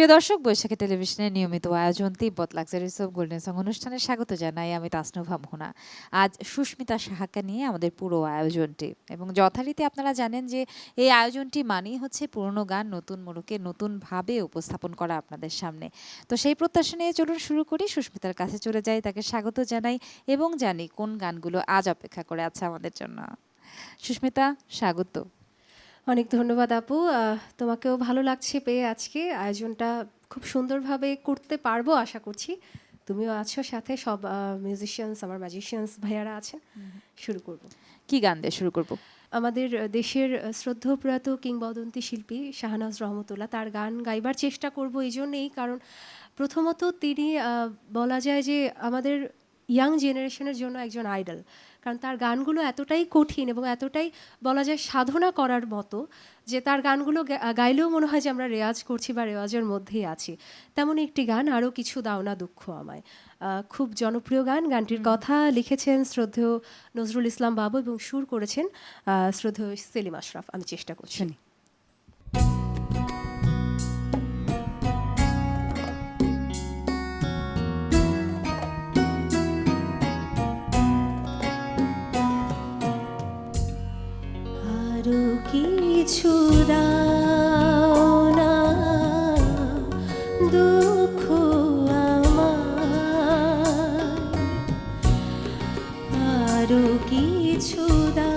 প্রিয় দর্শক, বৈশাখী টেলিভিশনের নিয়মিত আয়োজন Tibet luxuries of golden song অনুষ্ঠানে স্বাগত জানাই আমি তাসনুভা মোহনা আজ সুস্মিতা সাহাকে নিয়ে আমাদের পুরো আয়োজনটি। এবং যথারীতি আপনারা জানেন যে এই আয়োজনটি মানেই হচ্ছে পুরনো গান নতুন মোড়কে নতুনভাবে উপস্থাপন করা আপনাদের সামনে। তো সেই প্রত্যাশা নিয়ে চলুন শুরু করি। সুস্মিতার কাছে চলে যাই, তাকে স্বাগত জানাই এবং জানি কোন গানগুলো আজ অপেক্ষা করে আছে আমাদের জন্য। সুস্মিতা, স্বাগত। অনেক ধন্যবাদ আপু। তোমাকেও ভালো লাগছে পেয়ে আজকে। আয়োজনটা খুব সুন্দরভাবে করতে পারব আশা করছি। তুমিও আছো সাথে সব মিউজিশিয়ানস আমার ম্যাজিশিয়ানস ভাইয়ারা আছেন। শুরু করব। কি গান দিয়ে শুরু করব? আমাদের দেশের আহ, শ্রদ্ধেয় প্রয়াত কিংবদন্তি শিল্পী শাহনাজ রহমতুল্লাহ তার গান গাইবার চেষ্টা করব এই জন্যেই। কারণ প্রথমত তিনি বলা যায় যে আমাদের ইয়াং জেনারেশনের জন্য একজন আইডল কারণ তার গানগুলো এতটাই কঠিন এবং এতটাই বলা যায় সাধনা করার মতো যে তার গানগুলো গাইলেও মনে হয় যে আমরা রেওয়াজ করছি বা রেওয়াজের মধ্যেই আছি। তেমন একটি গান আরও কিছু দাও না দুঃখ আমায়। খুব জনপ্রিয় গান গানটির কথা লিখেছেন শ্রদ্ধেয় নজরুল ইসলাম বাবু এবং সুর করেছেন শ্রদ্ধেয় সেলিম আশরাফ। আমি চেষ্টা করছি। কিছু দাও।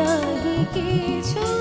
নাহি কিছু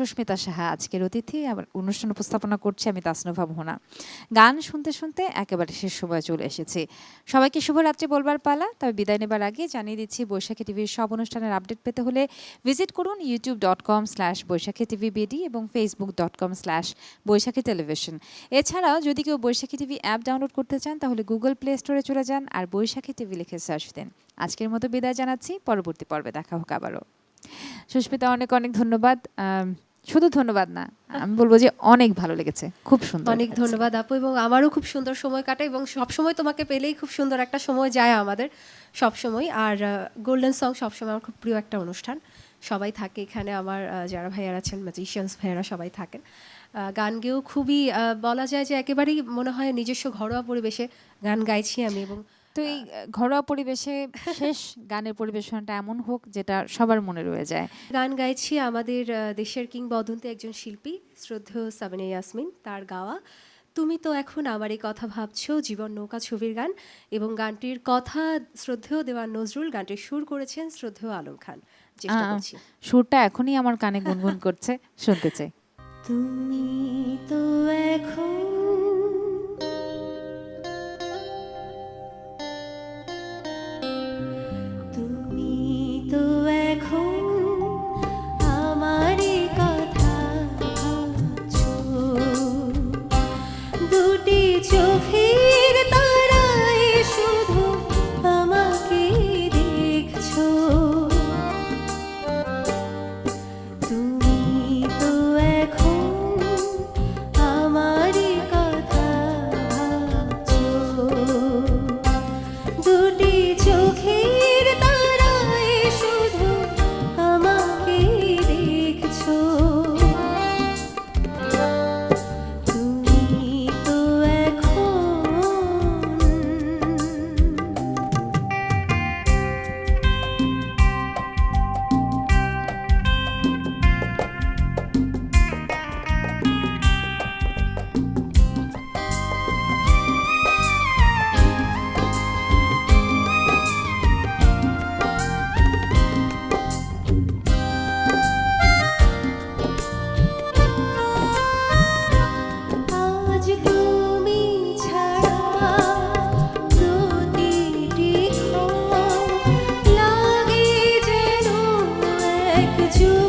সুস্মিতা সাহা আজকের অতিথি। আবার অনুষ্ঠান উপস্থাপনা করছি আমি তাসনুভা মোহনা। গান শুনতে শুনতে একেবারে শেষ সময় চলে এসেছি। সবাইকে শুভরাত্রি বলবার পালা। তবে বিদায় নেবার আগে জানিয়ে দিচ্ছি, বৈশাখী টিভির সব অনুষ্ঠানের আপডেট পেতে হলে ভিজিট করুন YouTube dot com slash Baishakhi TV BD এবং Facebook dot com slash Baishakhi television. এছাড়াও যদি কেউ বৈশাখী টিভি অ্যাপ ডাউনলোড করতে চান, তাহলে গুগল প্লে স্টোরে চলে যান আর বৈশাখী টিভি লিখে সার্চ দেন। আজকের মতো বিদায় জানাচ্ছি। পরবর্তী পর্বে দেখা হোক আবারও। সুস্মিতা, অনেক অনেক ধন্যবাদ। শুধু ধন্যবাদ না আমি বলব যে অনেক ভালো লেগেছে খুব সুন্দর অনেক ধন্যবাদ আপু এবং আমারও খুব সুন্দর সময় কাটে এবং সব সময় তোমাকে পেলেই খুব সুন্দর একটা সময় যায় আমাদের সব সময় আর গোল্ডেন সং সবসময় আমার খুব প্রিয় একটা অনুষ্ঠান। সবাই থাকে এখানে আমার যারা ভাইয়ারা আছেন ম্যাজিশিয়ানস ভাইয়ারা সবাই থাকেন। গান গেয়েও খুবই বলা যায় যে একেবারেই মনে হয় নিজস্ব ঘরোয়া পরিবেশে গান গাইছি আমি এবং তো এই ঘরোয়া পরিবেশে শেষ গানের পরিবেশনটা এমন হোক যেটা সবার মনে রয়ে যায়। গান গাইছি আমাদের দেশের কিংবদন্তি একজন শিল্পী শ্রদ্ধেয় সাবিনা ইয়াসমিন তার গাওয়া। তুমি তো এখন আমারই কথা ভাবছ জীবন নৌকা ছবির গান এবং গানটির কথা শ্রদ্ধেয় দেওয়ান নজরুল গানটির সুর করেছেন শ্রদ্ধেয় আলম খান। চেষ্টা করছি। সুরটা এখনই আমার কানে গুনগুন করছে শুনতে চাই। তুমি তো এখন could you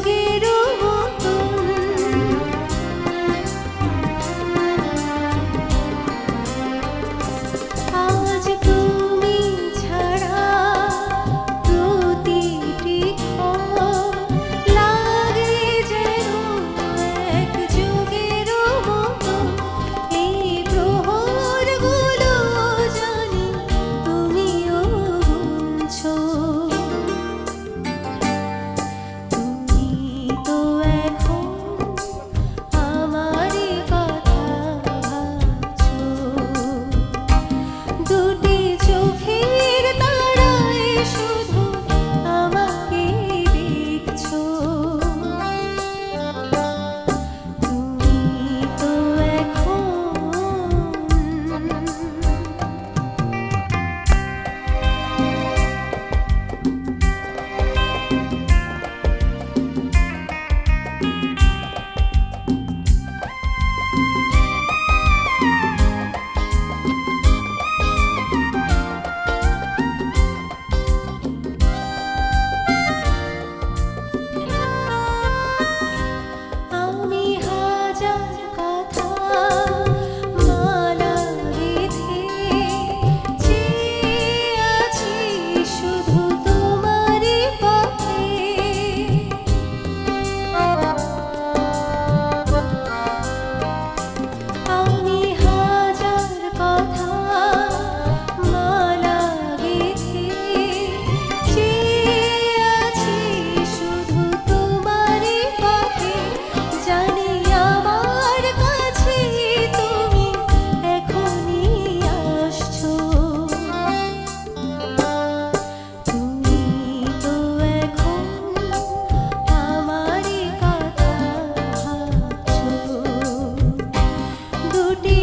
দুটি